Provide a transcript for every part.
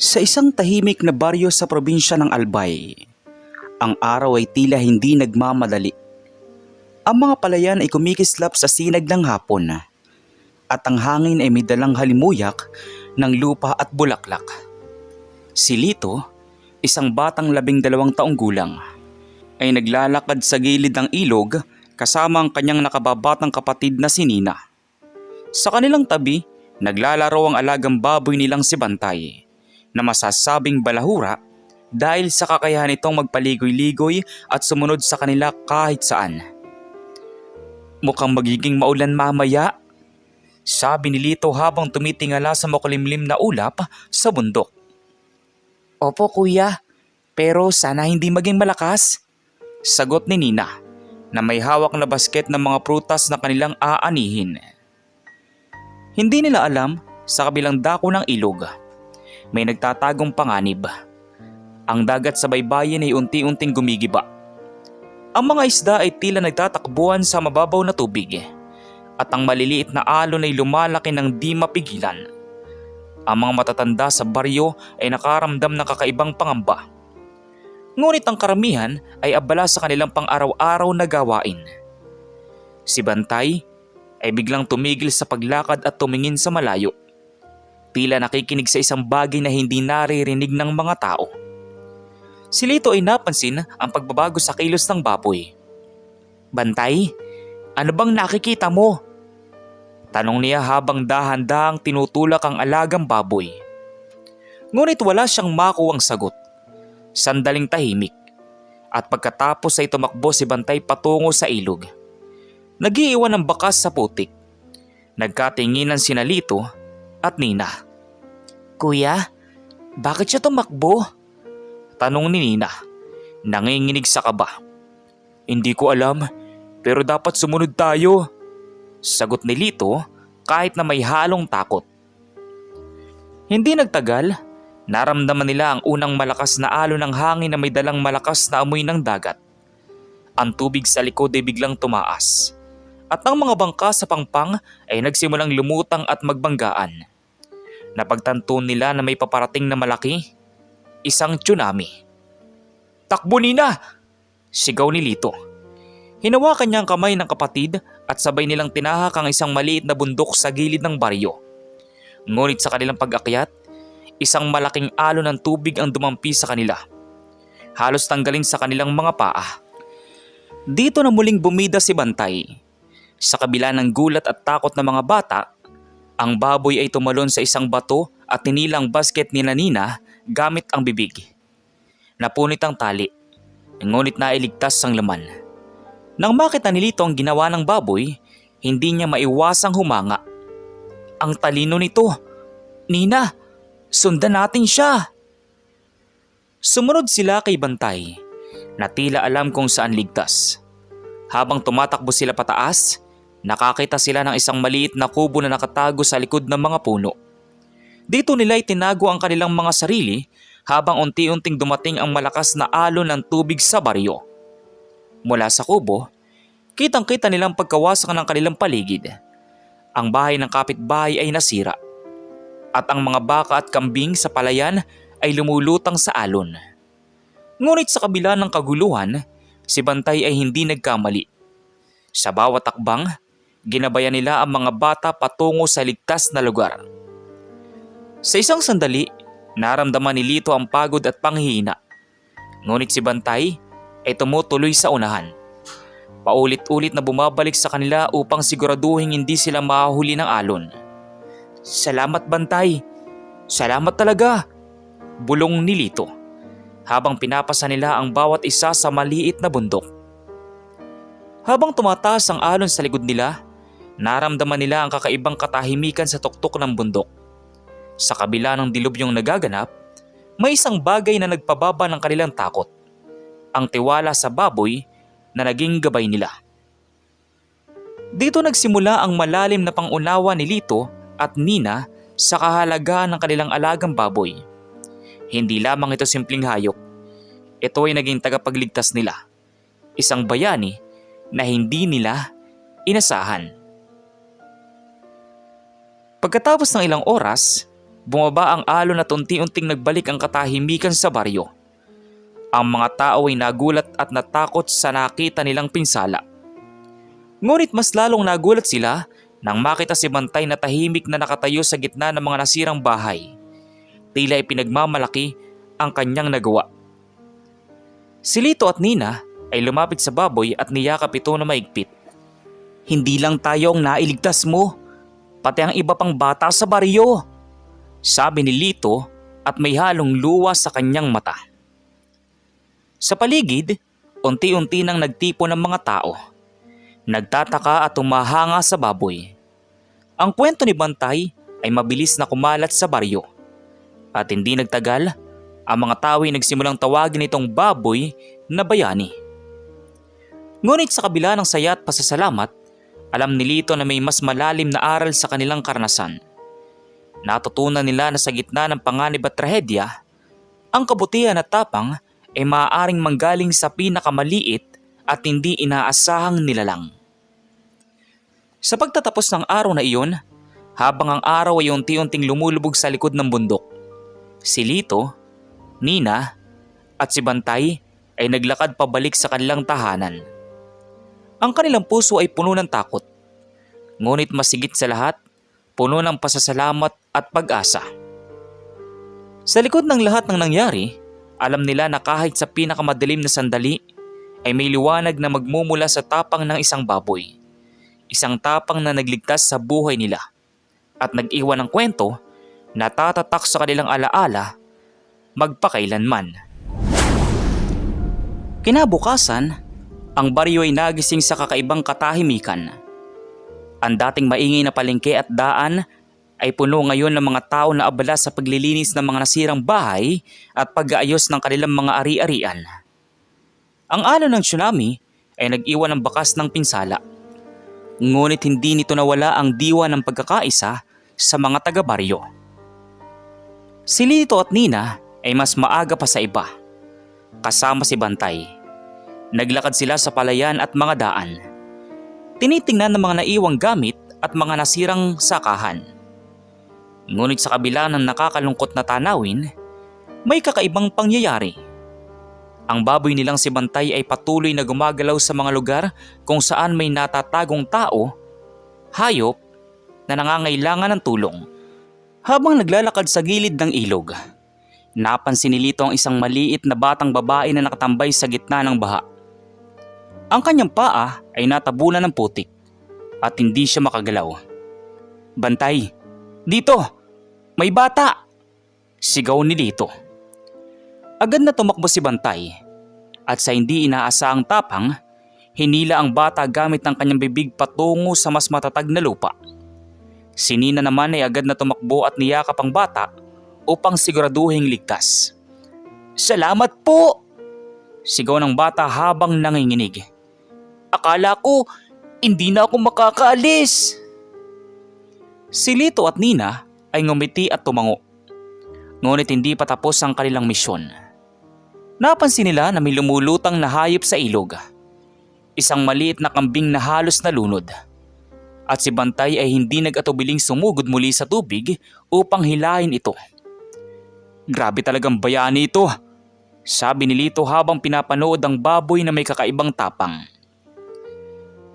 Sa isang tahimik na baryo sa probinsya ng Albay, ang araw ay tila hindi nagmamadali. Ang mga palayan ay kumikislap sa sinag ng hapon at ang hangin ay may dalang halimuyak ng lupa at bulaklak. Si Lito, isang batang labing dalawang taong gulang, ay naglalakad sa gilid ng ilog kasama ang kanyang nakababatang kapatid na si Nina. Sa kanilang tabi, naglalaro ang alagang baboy nilang si Bantay na masasabing balahura dahil sa kakayahan nitong magpaligoy-ligoy at sumunod sa kanila kahit saan. Mukhang magiging maulan mamaya, sabi ni Lito habang tumitingala sa makulimlim na ulap sa bundok. Opo kuya, pero sana hindi maging malakas. Sagot ni Nina na may hawak na basket ng mga prutas na kanilang aanihin. Hindi nila alam sa kabilang dako ng ilog. May nagtatagong panganib. Ang dagat sa baybayin ay unti-unting gumigiba. Ang mga isda ay tila nagtatakbuhan sa mababaw na tubig at ang maliliit na alon ay lumalaki ng di mapigilan. Ang mga matatanda sa baryo ay nakaramdam ng kakaibang pangamba. Ngunit ang karamihan ay abala sa kanilang pang-araw-araw na gawain. Si Bantay ay biglang tumigil sa paglakad at tumingin sa malayo. Tila nakikinig sa isang bagay na hindi naririnig ng mga tao. Si Lito ay napansin ang pagbabago sa kilos ng baboy. Bantay, ano bang nakikita mo? Tanong niya habang dahan-dahang tinutulak ang alagang baboy. Ngunit wala siyang makuwang sagot. Sandaling tahimik. At pagkatapos ay tumakbo si Bantay patungo sa ilog. Nagiiwan ng bakas sa putik. Nagkatinginan si Nalito at Nina. Kuya, bakit siya tumakbo? Tanong ni Nina. Nanginginig sa kaba. Hindi ko alam, pero dapat sumunod tayo. Sagot ni Lito kahit na may halong takot. Hindi nagtagal, naramdaman nila ang unang malakas na alon ng hangin na may dalang malakas na amoy ng dagat. Ang tubig sa likod ay biglang tumaas. At ang mga bangka sa pangpang ay nagsimulang lumutang at magbanggaan. Napagtanto nila na may paparating na malaki, isang tsunami. Takbo nina! Sigaw ni Lito. Hinawakan niya ang kamay ng kapatid at sabay nilang tinahak ang isang maliit na bundok sa gilid ng baryo. Ngunit sa kanilang pag-akyat, isang malaking alon ng tubig ang dumampi sa kanila. Halos tanggalin sa kanilang mga paa. Dito na muling bumida si Bantay. Sa kabila ng gulat at takot ng mga bata, ang baboy ay tumalon sa isang bato at tinilang basket ni Nanina gamit ang bibig. Napunit ang tali, ngunit nailigtas ang laman. Nang makita ni Lito ang ginawa ng baboy, hindi niya maiwasang humanga. Ang talino nito. Nina, sundan natin siya. Sumunod sila kay Bantay na tila alam kung saan ligtas. Habang tumatakbo sila pataas, nakakita sila ng isang maliit na kubo na nakatago sa likod ng mga puno. Dito nila itinago ang kanilang mga sarili habang unti-unting dumating ang malakas na alon ng tubig sa baryo. Mula sa kubo, kitang-kita nilang pagkawasak ng kanilang paligid. Ang bahay ng kapitbahay ay nasira. At ang mga baka at kambing sa palayan ay lumulutang sa alon. Ngunit sa kabila ng kaguluhan, si Bantay ay hindi nagkamali. Sa bawat takbang, ginabayan nila ang mga bata patungo sa ligtas na lugar. Sa isang sandali, naramdaman ni Lito ang pagod at panghihina. Ngunit si Bantay ay tumutuloy sa unahan. Paulit-ulit na bumabalik sa kanila upang siguraduhin hindi sila mahuli ng alon. Salamat Bantay! Salamat talaga! Bulong ni Lito habang pinapasa nila ang bawat isa sa maliit na bundok. Habang tumataas ang alon sa likod nila, naramdaman nila ang kakaibang katahimikan sa tuktok ng bundok. Sa kabila ng dilubyong nagaganap, may isang bagay na nagpababa ng kanilang takot. Ang tiwala sa baboy na naging gabay nila. Dito nagsimula ang malalim na pangunawa ni Lito at Nina sa kahalagahan ng kanilang alagang baboy. Hindi lamang ito simpleng hayop. Ito ay naging tagapagligtas nila. Isang bayani na hindi nila inasahan. Pagkatapos ng ilang oras, bumaba ang alon at unti-unting nagbalik ang katahimikan sa baryo. Ang mga tao ay nagulat at natakot sa nakita nilang pinsala. Ngunit mas lalong nagulat sila nang makita si Bantay na tahimik na nakatayo sa gitna ng mga nasirang bahay. Tila ay pinagmamalaki ang kanyang nagawa. Si Lito at Nina ay lumapit sa baboy at niyakap ito na maigpit. Hindi lang tayo ang nailigtas mo, pati ang iba pang bata sa baryo. Sabi ni Lito at may halong luwa sa kanyang mata. Sa paligid, unti-unti nang nagtipo ng mga tao. Nagtataka at tumahanga sa baboy. Ang kwento ni Bantay ay mabilis na kumalat sa baryo. At hindi nagtagal, ang mga tao ay nagsimulang tawagin itong baboy na bayani. Ngunit sa kabila ng saya at pasasalamat, alam ni Lito na may mas malalim na aral sa kanilang karanasan. Natutunan nila na sa gitna ng panganib at trahedya, ang kabutihan at tapang ay maaaring manggaling sa pinakamaliit at hindi inaasahang nilalang. Sa pagtatapos ng araw na iyon, habang ang araw ay unti-unting lumulubog sa likod ng bundok, si Lito, Nina, at si Bantay ay naglakad pabalik sa kanilang tahanan. Ang kanilang puso ay puno ng takot. Ngunit masigit sa lahat, puno ng pasasalamat at pag-asa. Sa likod ng lahat ng nangyari, alam nila na kahit sa pinakamadilim na sandali, ay may liwanag na magmumula sa tapang ng isang baboy. Isang tapang na nagligtas sa buhay nila at nag-iwan ng kwento na tatatak sa kanilang alaala magpakailanman. Kinabukasan, ang baryo ay nagising sa kakaibang katahimikan. Ang dating maingay na palengke at daan ay puno ngayon ng mga tao na abala sa paglilinis ng mga nasirang bahay at pag-aayos ng kanilang mga ari-arian. Ang alon ng tsunami ay nag-iwan ng bakas ng pinsala. Ngunit hindi nito nawala ang diwa ng pagkakaisa sa mga taga-baryo. Si Lito at Nina ay mas maaga pa sa iba. Kasama si Bantay. Naglakad sila sa palayan at mga daan. Tinitingnan ng mga naiwang gamit at mga nasirang sakahan. Ngunit sa kabila ng nakakalungkot na tanawin, may kakaibang pangyayari. Ang baboy nilang si Bantay ay patuloy na gumagalaw sa mga lugar kung saan may natatagong tao, hayop, na nangangailangan ng tulong. Habang naglalakad sa gilid ng ilog, napansin ni ang isang maliit na batang babae na nakatambay sa gitna ng baha. Ang kanyang paa ay natabunan ng putik at hindi siya makagalaw. Bantay, dito! May bata! Sigaw ni Lito. Agad na tumakbo si Bantay at sa hindi inaasahang tapang, hinila ang bata gamit ang kanyang bibig patungo sa mas matatag na lupa. Si Nina naman ay agad na tumakbo at niyakap ang bata upang siguraduhing ligtas. Salamat po! Sigaw ng bata habang nanginginig. Akala ko hindi na ako makakaalis. Si Lito at Nina ay ngumiti at tumango. Ngunit hindi pa tapos ang kanilang misyon. Napansin nila na may lumulutang na hayop sa ilog. Isang maliit na kambing na halos nalunod. At si Bantay ay hindi nag-atubiling sumugod muli sa tubig upang hilahin ito. Grabe talagang bayani ito, sabi ni Lito habang pinapanood ang baboy na may kakaibang tapang.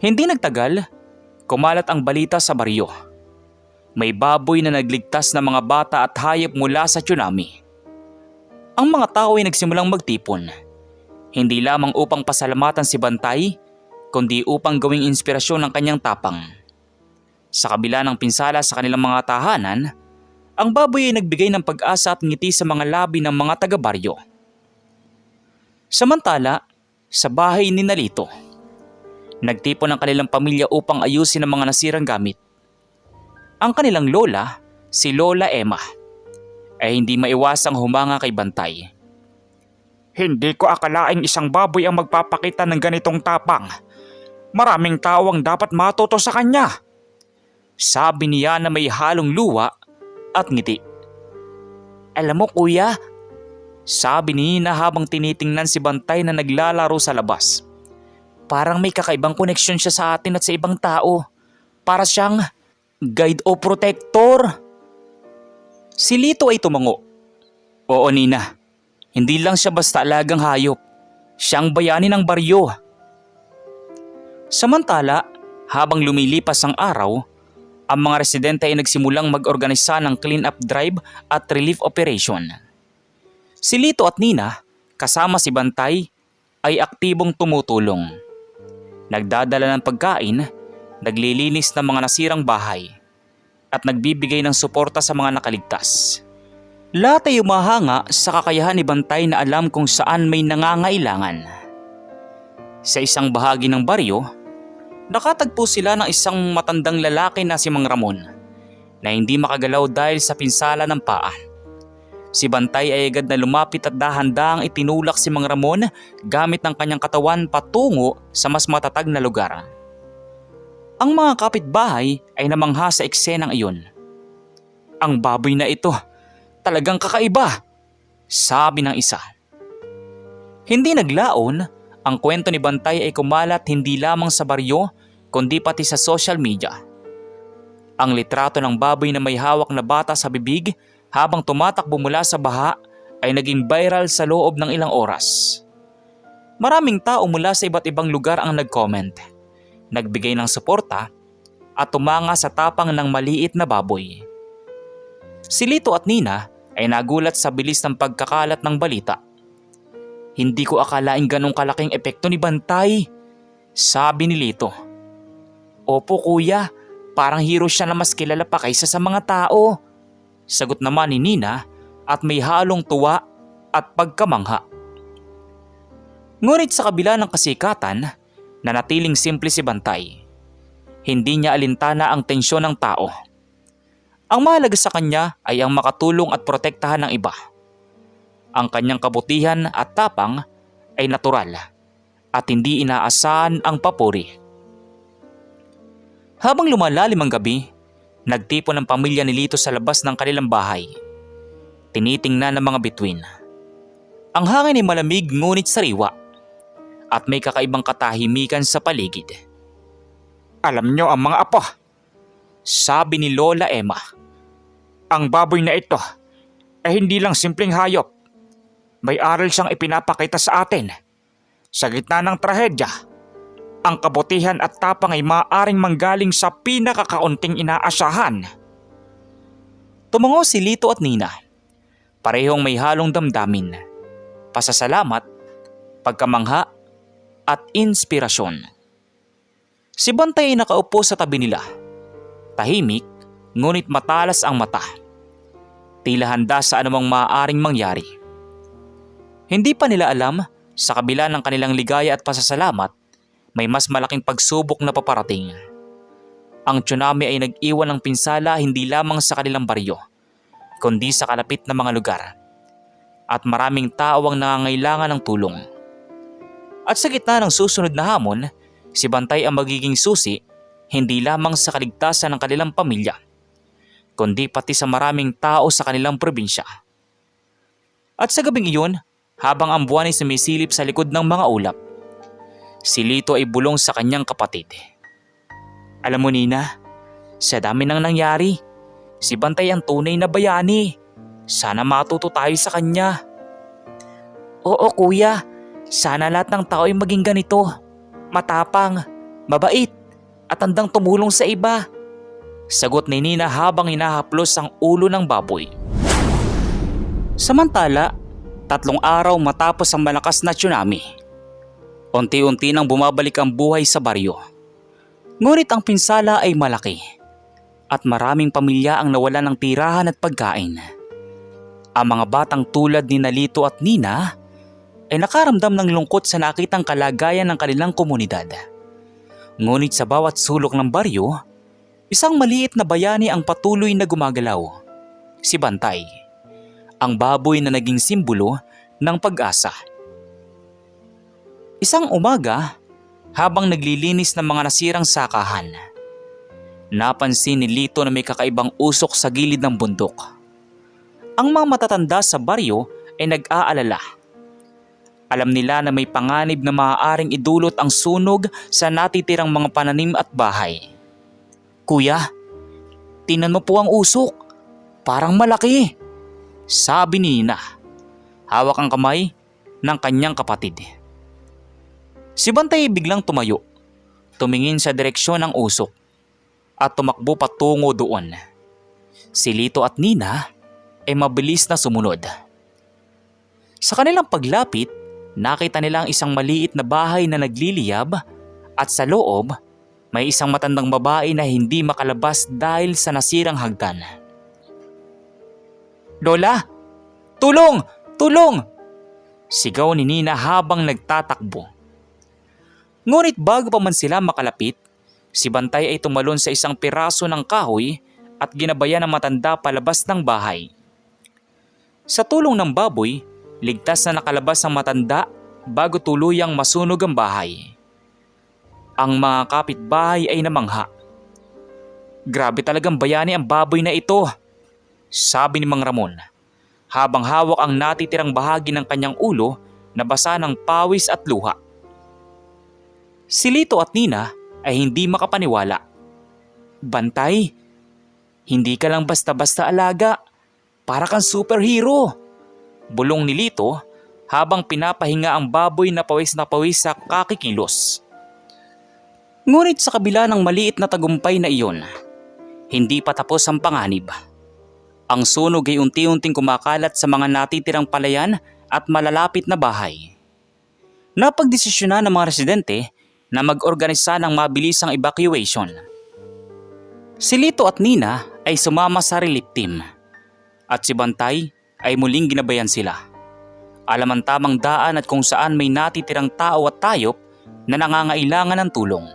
Hindi nagtagal, kumalat ang balita sa baryo. May baboy na nagligtas ng mga bata at hayop mula sa tsunami. Ang mga tao ay nagsimulang magtipon. Hindi lamang upang pasalamatan si Bantay, kundi upang gawing inspirasyon ng kanyang tapang. Sa kabila ng pinsala sa kanilang mga tahanan, ang baboy ay nagbigay ng pag-asa at ngiti sa mga labi ng mga taga-baryo. Samantala, sa bahay ni Nalito, nagtipon ang kanilang pamilya upang ayusin ang mga nasirang gamit. Ang kanilang lola, si Lola Emma, ay hindi maiwasang humanga kay Bantay. Hindi ko akalaing isang baboy ang magpapakita ng ganitong tapang. Maraming tao ang dapat matuto sa kanya. Sabi niya na may halong luwa at ngiti. Alam mo kuya, sabi ni Nina habang tinitingnan si Bantay na naglalaro sa labas. Parang may kakaibang koneksyon siya sa atin at sa ibang tao. Para siyang guide o protector. Si Lito ay tumango. Oo Nina, hindi lang siya basta alagang hayop. Siyang bayani ng baryo. Samantala, habang lumilipas ang araw, ang mga residente ay nagsimulang mag-organisa ng clean-up drive at relief operation. Si Lito at Nina, kasama si Bantay, ay aktibong tumutulong. Nagdadala ng pagkain, naglilinis ng mga nasirang bahay, at nagbibigay ng suporta sa mga nakaligtas. Lahat ay umahanga sa kakayahan ni Bantay na alam kung saan may nangangailangan. Sa isang bahagi ng baryo, nakatagpo sila ng isang matandang lalaki na si Mang Ramon na hindi makagalaw dahil sa pinsala ng paa. Si Bantay ay agad na lumapit at dahan-dahang itinulak si Mang Ramon gamit ng kanyang katawan patungo sa mas matatag na lugar. Ang mga kapitbahay ay namangha sa eksenang iyon. Ang baboy na ito, talagang kakaiba, sabi ng isa. Hindi naglaon, ang kwento ni Bantay ay kumalat hindi lamang sa baryo kundi pati sa social media. Ang litrato ng baboy na may hawak na bata sa bibig habang tumatakbo mula sa baha ay naging viral sa loob ng ilang oras. Maraming tao mula sa iba't ibang lugar ang nag-comment, nagbigay ng suporta at tumanga sa tapang ng maliit na baboy. Si Lito at Nina ay nagulat sa bilis ng pagkakalat ng balita. Hindi ko akalaing ganong kalaking epekto ni Bantay, sabi ni Lito. Opo kuya, parang hero siya na mas kilala pa kaysa sa mga tao. Sagot naman ni Nina at may halong tuwa at pagkamangha. Ngunit sa kabila ng kasikatan, nanatiling simple si Bantay. Hindi niya alintana ang tensyon ng tao. Ang mahalaga sa kanya ay ang makatulong at protektahan ng iba. Ang kanyang kabutihan at tapang ay natural at hindi inaasahan ang papuri. Habang lumalalim ang gabi, nagtipon ng pamilya ni Lito sa labas ng kanilang bahay. Tinitingnan ng mga bituin. Ang hangin ay malamig ngunit sariwa at may kakaibang katahimikan sa paligid. Alam nyo ang mga apo, sabi ni Lola Emma. Ang baboy na ito ay hindi lang simpleng hayop. May aral siyang ipinapakita sa atin. Sa gitna ng trahedya, ang kabutihan at tapang ay maaaring manggaling sa pinakakaunting inaasahan. Tumungo si Lito at Nina. Parehong may halong damdamin. Pasasalamat, pagkamangha, at inspirasyon. Si Bantay ay nakaupo sa tabi nila. Tahimik, ngunit matalas ang mata. Tila handa sa anumang maaaring mangyari. Hindi pa nila alam, sa kabila ng kanilang ligaya at pasasalamat, may mas malaking pagsubok na paparating. Ang tsunami ay nag-iwan ng pinsala hindi lamang sa kanilang baryo, kundi sa kalapit na mga lugar. At maraming tao ang nangangailangan ng tulong. At sa gitna ng susunod na hamon, si Bantay ang magiging susi hindi lamang sa kaligtasan ng kanilang pamilya, kundi pati sa maraming tao sa kanilang probinsya. At sa gabing iyon, habang ang buwan ay sumisilip sa likod ng mga ulap, si Lito ay bulong sa kanyang kapatid. Alam mo Nina, sa dami nang nangyari, si Bantay ang tunay na bayani. Sana matuto tayo sa kanya. Oo kuya, sana lahat ng tao ay maging ganito. Matapang, mabait, at handang tumulong sa iba. Sagot ni Nina habang hinahaplos ang ulo ng baboy. Samantala, tatlong araw matapos ang malakas na tsunami. Unti-unti nang bumabalik ang buhay sa baryo. Ngunit ang pinsala ay malaki at maraming pamilya ang nawala ng tirahan at pagkain. Ang mga batang tulad ni Nalito at Nina ay nakaramdam ng lungkot sa nakitang kalagayan ng kanilang komunidad. Ngunit sa bawat sulok ng baryo, isang maliit na bayani ang patuloy na gumagalaw. Si Bantay, ang baboy na naging simbolo ng pag-asa. Isang umaga, habang naglilinis ng mga nasirang sakahan, napansin ni Lito na may kakaibang usok sa gilid ng bundok. Ang mga matatanda sa baryo ay nag-aalala. Alam nila na may panganib na maaaring idulot ang sunog sa natitirang mga pananim at bahay. Kuya, tinan mo po ang usok. parang malaki. Sabi ni Nina. Hawak ang kamay ng kanyang kapatid. Si Bantay biglang tumayo. Tumingin sa direksyon ng usok at tumakbo patungo doon. Si Lito at Nina ay mabilis na sumunod. Sa kanilang paglapit, nakita nila ang isang maliit na bahay na nagliliyab at sa loob may isang matandang babae na hindi makalabas dahil sa nasirang hagdan. Lola! Tulong! Tulong! Sigaw ni Nina habang nagtatakbo. Ngunit bago pa man sila makalapit, si Bantay ay tumalon sa isang piraso ng kahoy at ginabayan ng matanda palabas ng bahay. Sa tulong ng baboy, ligtas na nakalabas ang matanda bago tuluyang masunog ang bahay. Ang mga kapitbahay ay namangha. Grabe talagang bayani ang baboy na ito, sabi ni Mang Ramon habang hawak ang natitirang bahagi ng kanyang ulo na basa ng pawis at luha. Si Lito at Nina ay hindi makapaniwala. Bantay, hindi ka lang basta-basta alaga, para kang superhero. Bulong ni Lito habang pinapahinga ang baboy na pawis na pawis sa kakikilos. Ngunit sa kabila ng maliit na tagumpay na iyon, hindi pa tapos ang panganib. Ang sunog ay unti-unting kumakalat sa mga natitirang palayan at malalapit na bahay. Napagdesisyonan ng mga residente na mag-organisa ng mabilisang evacuation. Si Lito at Nina ay sumama sa relief team at si Bantay ay muling ginabayan sila. Alam ang tamang daan at kung saan may natitirang tao at tayop na nangangailangan ng tulong.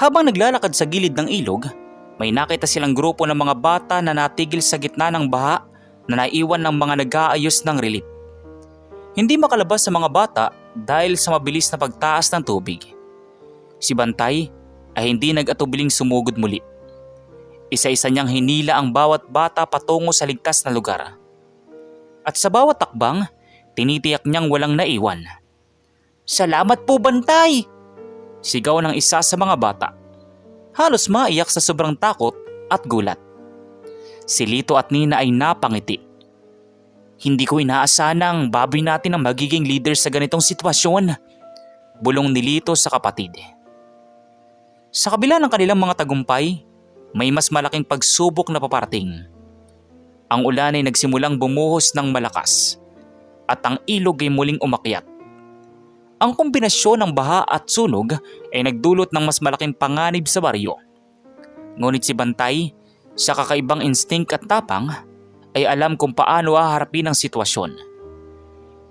Habang naglalakad sa gilid ng ilog, may nakita silang grupo ng mga bata na natigil sa gitna ng baha na naiwan ng mga nag-aayos ng relief. Hindi makalabas sa mga bata dahil sa mabilis na pagtaas ng tubig. Si Bantay ay hindi nag-atubiling sumugod muli. Isa-isa niyang hinila ang bawat bata patungo sa ligtas na lugar. At sa bawat takbang, tinitiyak niyang walang naiwan. Salamat po Bantay! Sigaw ng isa sa mga bata halos maiyak sa sobrang takot at gulat. Si Lito at Nina ay napangiti. Hindi ko inaasahan ang baboy natin ang magiging leader sa ganitong sitwasyon. Bulong ni Lito sa kapatid. Sa kabila ng kanilang mga tagumpay, may mas malaking pagsubok na paparating. Ang ulan ay nagsimulang bumuhos ng malakas at ang ilog ay muling umakyat. Ang kombinasyon ng baha at sunog ay nagdulot ng mas malaking panganib sa baryo. Ngunit si Bantay, sa kakaibang instinct at tapang, ay alam kung paano haharapin ang sitwasyon.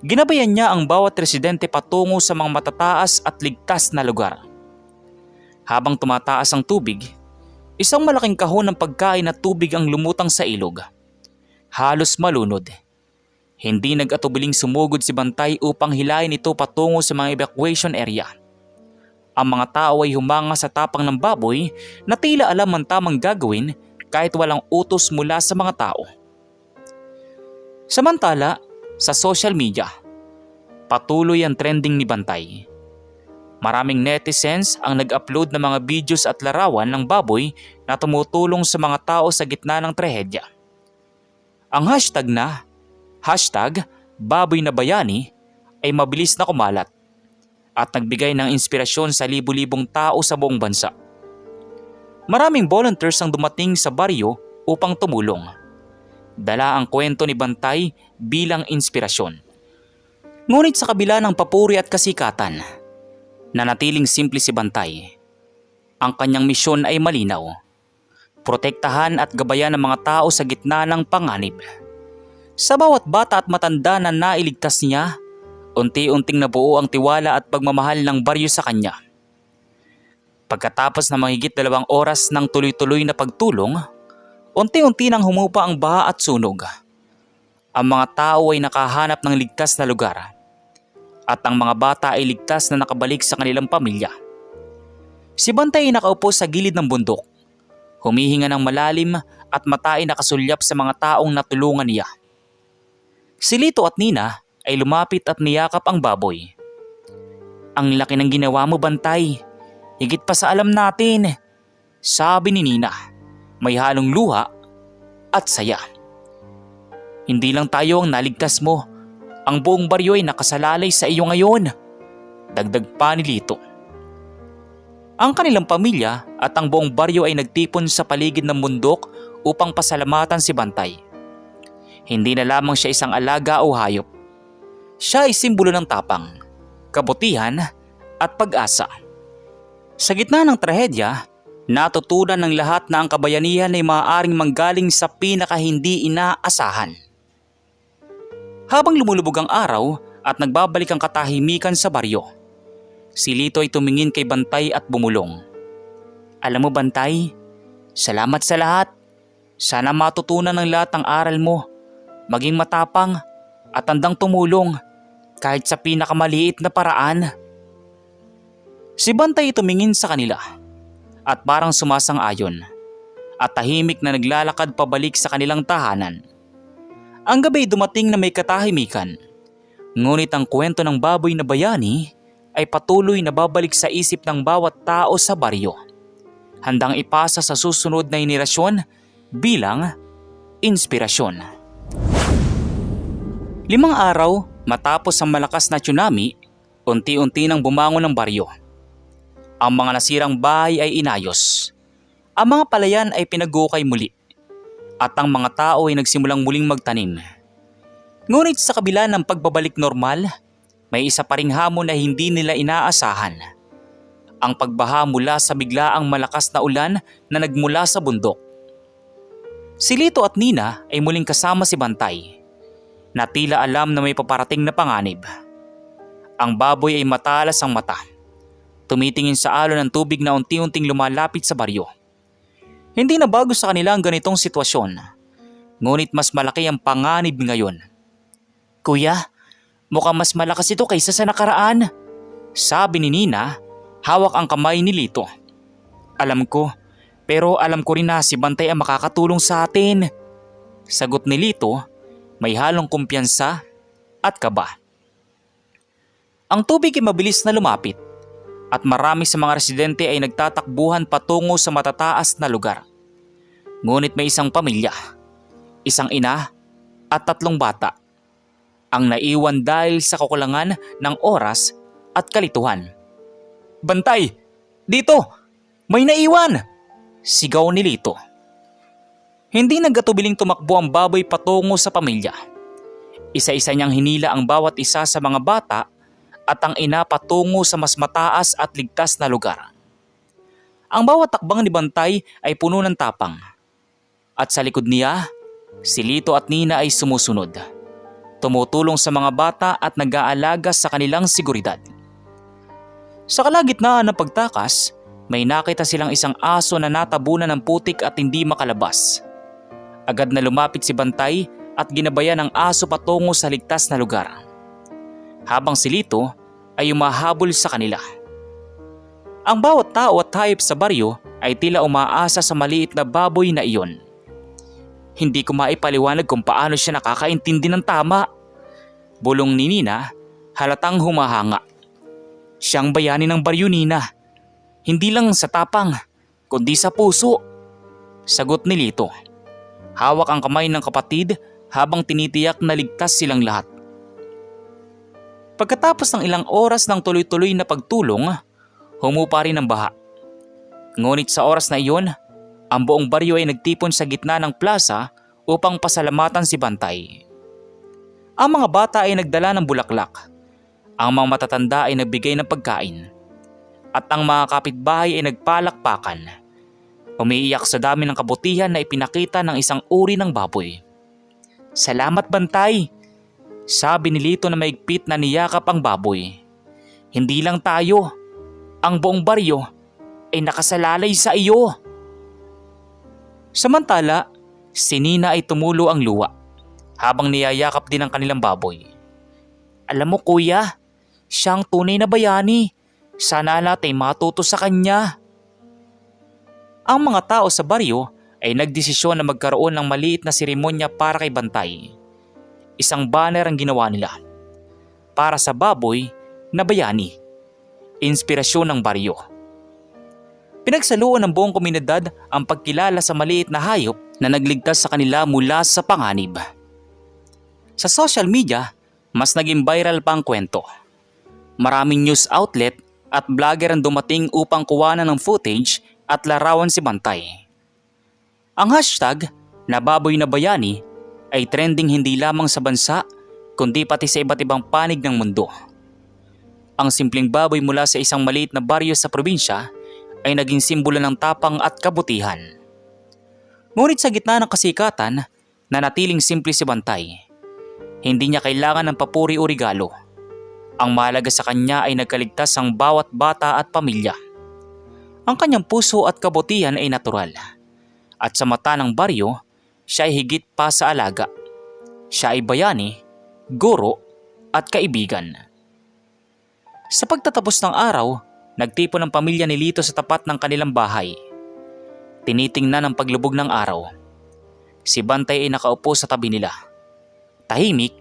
Ginabayan niya ang bawat residente patungo sa mga matataas at ligtas na lugar. Habang tumataas ang tubig, isang malaking kahon ng pagkain at tubig ang lumutang sa ilog. Halos malunod. Hindi nag-atubiling sumugod si Bantay upang hilahin ito patungo sa mga evacuation area. Ang mga tao ay humanga sa tapang ng baboy na tila alam ang tamang gagawin kahit walang utos mula sa mga tao. Samantala, sa social media, patuloy ang trending ni Bantay. Maraming netizens ang nag-upload ng mga videos at larawan ng baboy na tumutulong sa mga tao sa gitna ng trahedya. Ang hashtag na hashtag baboy na bayani ay mabilis na kumalat at nagbigay ng inspirasyon sa libu-libong tao sa buong bansa. Maraming volunteers ang dumating sa baryo upang tumulong. Dala ang kwento ni Bantay bilang inspirasyon. Ngunit sa kabila ng papuri at kasikatan, nanatiling simple si Bantay. Ang kanyang misyon ay malinaw. Protektahan at gabayan ng mga tao sa gitna ng panganib. Sa bawat bata at matanda na nailigtas niya, unti-unting nabuo ang tiwala at pagmamahal ng baryo sa kanya. Pagkatapos ng mahigit dalawang oras ng tuloy-tuloy na pagtulong, unti-unti nang humupa ang baha at sunog. Ang mga tao ay nakahanap ng ligtas na lugar at ang mga bata ay ligtas na nakabalik sa kanilang pamilya. Si Bantay ay nakaupo sa gilid ng bundok, humihinga ng malalim at mata ay nakasulyap sa mga taong natulungan niya. Si Lito at Nina ay lumapit at niyakap ang baboy. Ang laki ng ginawa mo, Bantay. Higit pa sa alam natin. Sabi ni Nina, may halong luha at saya. Hindi lang tayo ang naligtas mo, ang buong baryo ay nakasalalay sa iyo ngayon. Dagdag pa ni Lito. Ang kanilang pamilya at ang buong baryo ay nagtipon sa paligid ng bundok upang pasalamatan si Bantay. Hindi na lamang siya isang alaga o hayop. Siya ay simbolo ng tapang, kabutihan at pag-asa. Sa gitna ng trahedya, natutunan ng lahat na ang kabayanihan ay maaaring manggaling sa pinaka hindi inaasahan. Habang lumulubog ang araw at nagbabalik ang katahimikan sa baryo, si Lito ay tumingin kay Bantay at bumulong. Alam mo Bantay, salamat sa lahat. Sana matutunan ng lahat ang aral mo. Maging matapang at handang tumulong kahit sa pinakamaliit na paraan. Si Bantay tumingin sa kanila at parang sumasang-ayon at tahimik na naglalakad pabalik sa kanilang tahanan. Ang gabi dumating na may katahimikan. Ngunit ang kwento ng baboy na bayani ay patuloy na babalik sa isip ng bawat tao sa baryo. Handang ipasa sa susunod na henerasyon bilang inspirasyon. Limang araw matapos ang malakas na tsunami, unti-unti nang bumangon ang baryo. Ang mga nasirang bahay ay inayos. Ang mga palayan ay pinagukay muli at ang mga tao ay nagsimulang muling magtanim. Ngunit sa kabila ng pagbabalik normal, may isa pa ring hamon na hindi nila inaasahan. Ang pagbaha mula sa biglaang malakas na ulan na nagmula sa bundok. Si Lito at Nina ay muling kasama si Bantay na tila alam na may paparating na panganib. Ang baboy ay matalas ang mata. Tumitingin sa alon ng tubig na unti-unting lumalapit sa baryo. Hindi na bago sa kanila ang ganitong sitwasyon. Ngunit mas malaki ang panganib ngayon. Kuya, mukhang mas malakas ito kaysa sa nakaraan. Sabi ni Nina, hawak ang kamay ni Lito. Alam ko, pero alam ko rin na si Bantay ang makakatulong sa atin. Sagot ni Lito, may halong kumpiyansa at kaba. Ang tubig ay mabilis na lumapit at marami sa mga residente ay nagtatakbuhan patungo sa matataas na lugar. Ngunit may isang pamilya, isang ina at tatlong bata ang naiwan dahil sa kakulangan ng oras at kalituhan. Bantay! Dito! May naiwan! Sigaw ni Lito. Hindi nagatubiling tumakbo ang baboy patungo sa pamilya. Isa-isa niyang hinila ang bawat isa sa mga bata at ang ina patungo sa mas mataas at ligtas na lugar. Ang bawat takbang ni Bantay ay puno ng tapang. At sa likod niya, si Lito at Nina ay sumusunod. Tumutulong sa mga bata at nag-aalaga sa kanilang seguridad. Sa kalagitnaan ng pagtakas, may nakita silang isang aso na natabunan ng putik at hindi makalabas. Agad na lumapit si Bantay at ginabayan ang aso patungo sa ligtas na lugar habang si Lito ay umahabol sa kanila. Ang bawat tao at hayop sa baryo ay tila umaasa sa maliit na baboy na iyon. Hindi ko maipaliwanag kung paano siya nakakaintindi ng tama. Bulong ni Nina halatang humahanga. Siyang bayani ng baryo Nina. Hindi lang sa tapang, kundi sa puso. Sagot ni Lito. Hawak ang kamay ng kapatid habang tinitiyak na ligtas silang lahat. Pagkatapos ng ilang oras ng tuloy-tuloy na pagtulong, humupa rin ang baha. Ngunit sa oras na iyon, ang buong baryo ay nagtipon sa gitna ng plaza upang pasalamatan si Bantay. Ang mga bata ay nagdala ng bulaklak. Ang mga matatanda ay nagbigay ng pagkain. At ang mga kapitbahay ay nagpalakpakan. Umiiyak sa dami ng kabutihan na ipinakita ng isang uri ng baboy. Salamat Bantay! Sabi ni Lito na maigpit na niyakap ang baboy. Hindi lang tayo, ang buong baryo ay nakasalalay sa iyo. Samantala, si Nina ay tumulo ang luwa habang niyayakap din ang kanilang baboy. Alam mo kuya, siya ang tunay na bayani. Sana ay matuto sa kanya. Ang mga tao sa baryo ay nagdesisyon na magkaroon ng maliit na seremonya para kay Bantay isang banner ang ginawa nila. Para sa baboy na bayani. Inspirasyon ng baryo. Pinagsaluan ng buong komunidad ang pagkilala sa maliit na hayop na nagligtas sa kanila mula sa panganib. Sa social media, mas naging viral pa ang kwento. Maraming news outlet at vlogger ang dumating upang kuwanan ng footage at larawan si Bantay. Ang hashtag na na bayani ay trending hindi lamang sa bansa kundi pati sa iba't ibang panig ng mundo. Ang simpleng baboy mula sa isang maliit na baryo sa probinsya ay naging simbolo ng tapang at kabutihan. Ngunit sa gitna ng kasikatan, nanatiling simple si Bantay. Hindi niya kailangan ng papuri o regalo. Ang mahalaga sa kanya ay nagkaligtas ang bawat bata at pamilya. Ang kanyang puso at kabutihan ay natural. At sa mata ng baryo, siya ay higit pa sa alaga. Siya ay bayani, guro, at kaibigan. Sa pagtatapos ng araw, nagtipon ang pamilya ni Lito sa tapat ng kanilang bahay. Tinitingnan ang paglubog ng araw. Si Bantay ay nakaupo sa tabi nila. Tahimik,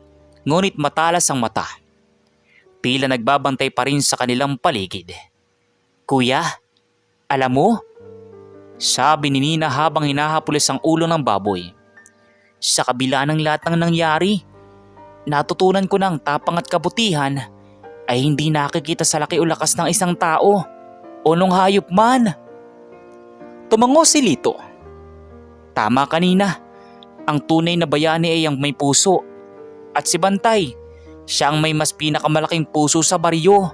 ngunit matalas ang mata. Tila nagbabantay pa rin sa kanilang paligid. Kuya, alam mo? Sabi ni Nina habang hinahapulis ang ulo ng baboy. Sa kabila ng lahat ng nangyari, natutunan ko ng tapang at kabutihan ay hindi nakikita sa laki o lakas ng isang tao o nung hayop man. Tumango si Lito. Tama kanina, ang tunay na bayani ay ang may puso. At si Bantay, siya ang may mas pinakamalaking puso sa baryo.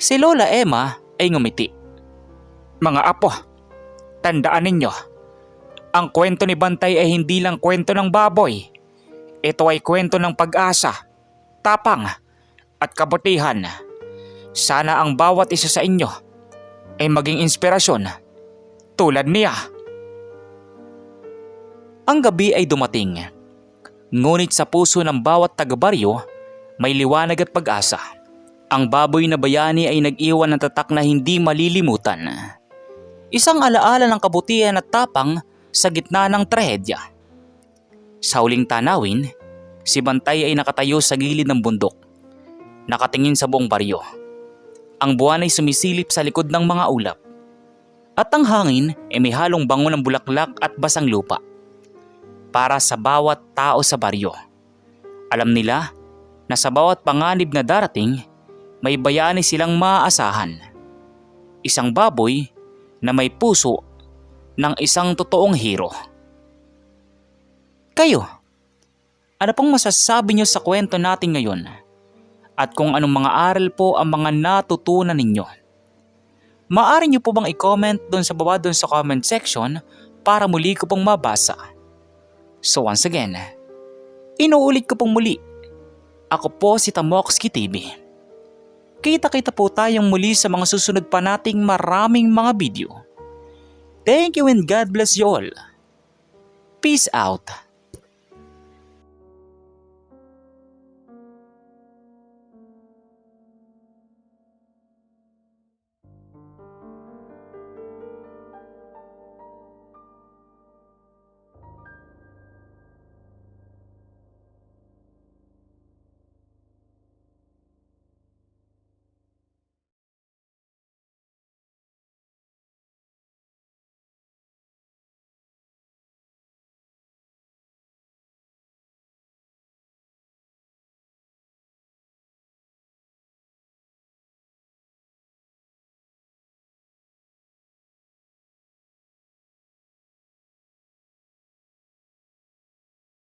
Si Lola Emma ay ngumiti. Mga apo, tandaan ninyo, ang kwento ni Bantay ay hindi lang kwento ng baboy. Ito ay kwento ng pag-asa, tapang, at kabutihan. Sana ang bawat isa sa inyo ay maging inspirasyon tulad niya. Ang gabi ay dumating. Ngunit sa puso ng bawat taga-baryo, may liwanag at pag-asa. Ang baboy na bayani ay nag-iwan ng tatak na hindi malilimutan. Isang alaala ng kabutihan at tapang sa gitna ng trahedya. Sa huling tanawin, si Bantay ay nakatayo sa gilid ng bundok nakatingin sa buong baryo. Ang buwan ay sumisilip sa likod ng mga ulap. At ang hangin ay may halong bango ng bulaklak at basang lupa. Para sa bawat tao sa baryo. Alam nila na sa bawat panganib na darating, may bayani silang maaasahan. Isang baboy na may puso ng isang totoong hero. Kayo, ano pong masasabi niyo sa kwento natin ngayon? at kung anong mga aral po ang mga natutunan ninyo. Maaari niyo po bang i-comment doon sa baba doon sa comment section para muli ko pong mabasa. So once again, inuulit ko pong muli. Ako po si Tamoxki TV. Kita-kita po tayong muli sa mga susunod pa nating maraming mga video. Thank you and God bless you all. Peace out.